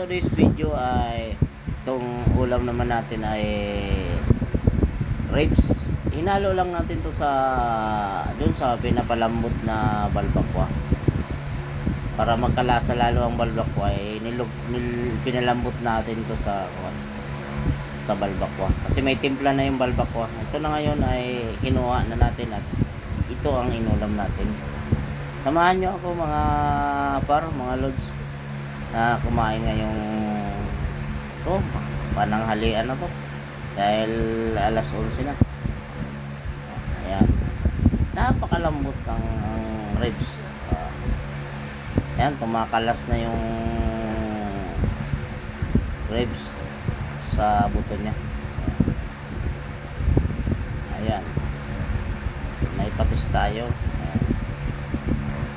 today's video ay itong ulam naman natin ay ribs. Hinalo lang natin to sa dun sa pinapalambot na balbakwa. Para magkalasa lalo ang balbakwa ay nilog, nil, pinalambot natin to sa sa balbakwa. Kasi may timpla na yung balbakwa. Ito na ngayon ay kinuha na natin at ito ang inulam natin. Samahan nyo ako mga par, mga lods na kumain ngayong to, pananghalian na to. Dahil alas 11 na. Ayan. Napakalambot ng ribs. Ah. ayan, tumakalas na yung ribs sa buto niya. Ayan. May patis tayo. Ayan.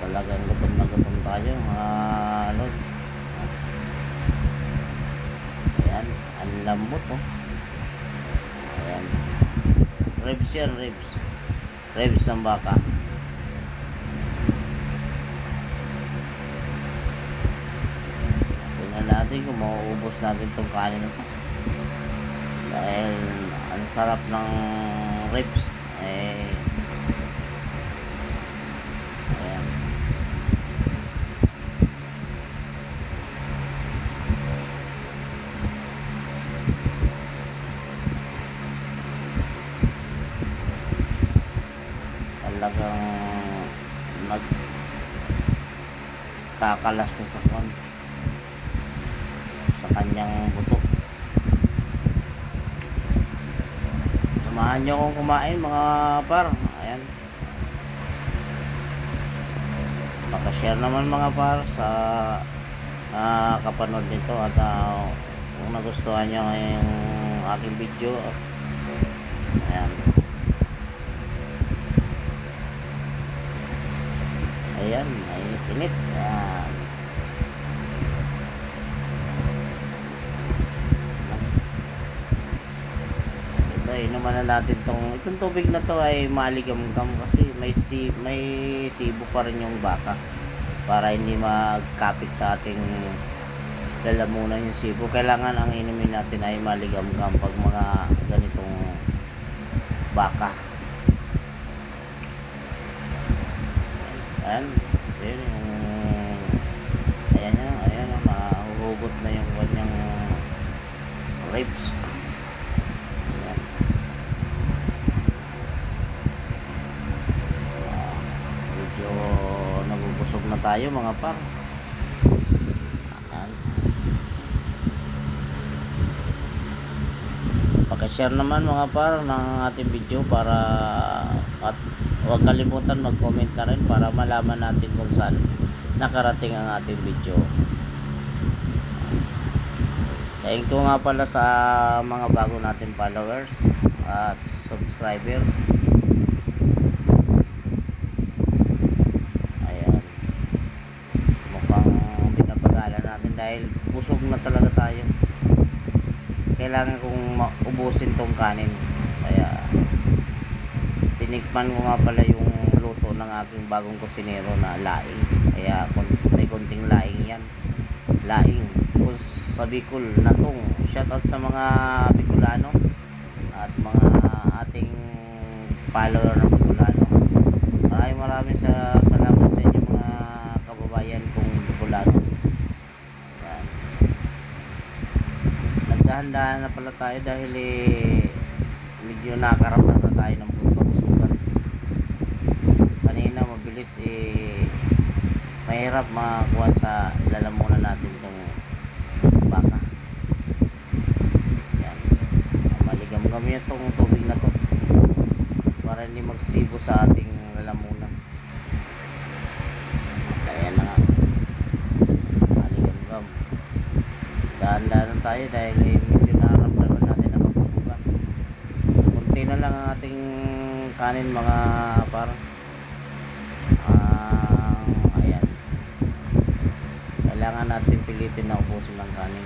Talagang gutom na gutom tayo mga lods. Lambot oh. Ayan. Ribs yan, ribs. Ribs ng baka. Tingnan natin kung mauubos natin itong kanin na to. Dahil ang sarap ng ribs. Eh, talagang nag kakalas na sa kanyang buto. Samahan nyo akong kumain mga par. Ayan. Pakashare naman mga par sa uh, kapanood nito. At ah, kung nagustuhan nyo yung aking video. Ayan Ayan, mainit-init. Ayan. Ito, inuman na natin tong itong tubig na to ay maligam-gam kasi may si may sibo pa rin yung baka para hindi magkapit sa ating lalamunan yung sibo. Kailangan ang inumin natin ay maligam-gam pag mga ganitong baka. Ayan. Ayan yung... Ayan yan. Ayan yung nahuhugot na yung kanyang ribs. Ayan. Ah, medyo nabubusog na tayo mga par. Ayan. Pakishare naman mga par ng ating video para at huwag kalimutan mag-comment na rin para malaman natin kung saan nakarating ang ating video. Thank you nga pala sa mga bago natin followers at subscriber. Ayan. Mukhang pinapagala natin dahil busog na talaga tayo. Kailangan kong ubusin tong kanin. Kaya tinikman ko nga pala yung luto ng aking bagong kusinero na laing. Kaya may konting laing yan. Laing. Kung sa Bicol na tong shoutout sa mga Bicolano at mga ating follower ng Bicolano. Maraming maraming sa salamat sa inyo mga kababayan kong Bicolano. Yan. Nagdahan-dahan na pala tayo dahil eh medyo nakaramdam na tayo ng punto kusugan. Kanina mabilis eh mahirap makakuha sa lalamunan natin itong baka. Yan. Maligam-gam yun itong tubig na to para hindi magsibo sa ating lalamunan. Kaya na nga. Maligam-gam. Dahan-dahan tayo dahil eh, medyo nararamdaman natin ang kapusugan konti na lang ang ating kanin mga par kailangan natin pilitin na ubusin ang kanin.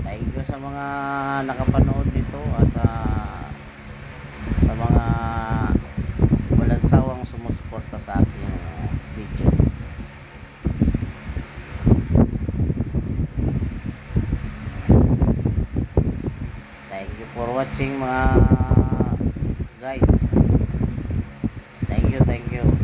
Thank you sa mga nakapanood nito at uh, sa mga walang sawang sumusuporta sa aking uh, video. Thank you for watching mga guys. Thank you, thank you.